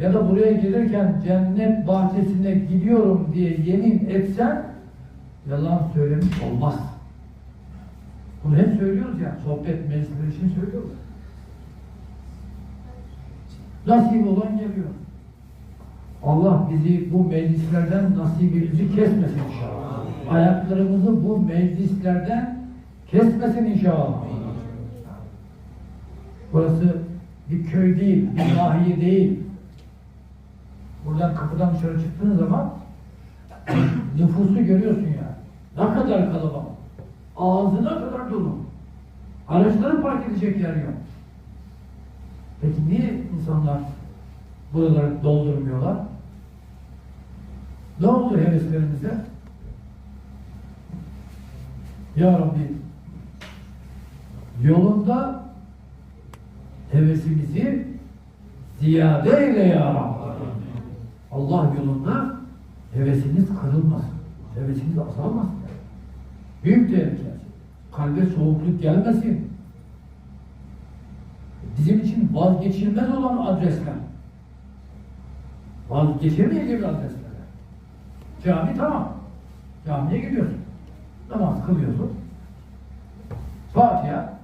ya da buraya gelirken cennet bahçesine gidiyorum diye yemin etsen yalan söylemiş olmaz. Bunu hep söylüyoruz ya, sohbet meclisleri için söylüyoruz. Nasip olan geliyor. Allah bizi bu meclislerden nasibimizi kesmesin inşallah. Ayaklarımızı bu meclislerden kesmesin inşallah. Burası bir köy değil, bir nahiye değil. Buradan kapıdan dışarı çıktığın zaman nüfusu görüyorsun ya. Ne kadar kalabalık. Ağzına kadar dolu. Araçları park edecek yer yok. Peki niye insanlar buraları doldurmuyorlar? Ne oldu heveslerimize? Ya Rabbi yolunda hevesimizi ziyade eyle ya Rabbi. Allah yolunda hevesiniz kırılmasın. Hevesiniz azalmasın. Büyük tehlike. Kalbe soğukluk gelmesin. Bizim için vazgeçilmez olan adresler. Vazgeçemeyeceğimiz adresler. Cami tamam. Camiye gidiyorsun. Namaz kılıyorsun. Fatiha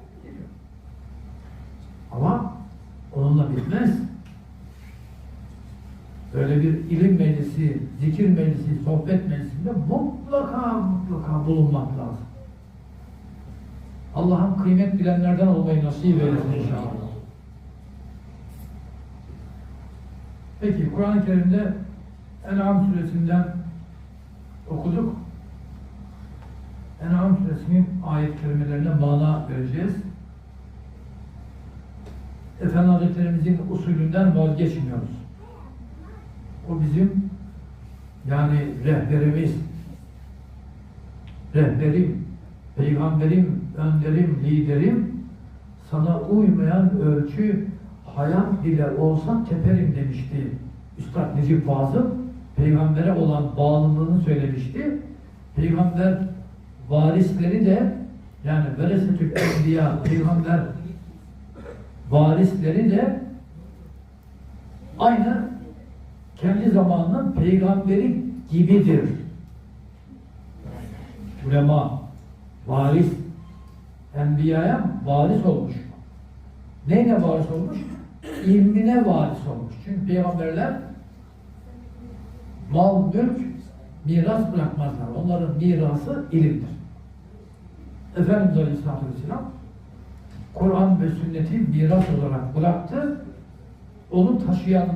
Böyle bir ilim meclisi, zikir meclisi, sohbet meclisinde mutlaka mutlaka bulunmak lazım. Allah'ın kıymet bilenlerden olmayı nasip eylesin inşallah. Peki Kur'an-ı Kerim'de En'am suresinden okuduk. En'am suresinin ayet kelimelerine mana vereceğiz. Efendi Hazretlerimizin usulünden vazgeçmiyoruz. O bizim yani rehberimiz, rehberim, peygamberim, önderim, liderim, sana uymayan ölçü hayat bile olsa teperim demişti. Üstad Necip Fazıl peygambere olan bağlılığını söylemişti. Peygamber varisleri de yani veresetül enbiya peygamber varisleri de aynı kendi zamanının peygamberi gibidir. Ulema, varis, enbiyaya varis olmuş. Neyine varis olmuş? İlmine varis olmuş. Çünkü peygamberler mal, mülk, miras bırakmazlar. Onların mirası ilimdir. Efendimiz Aleyhisselatü Vesselam Kur'an ve sünneti miras olarak bıraktı. Onu taşıyan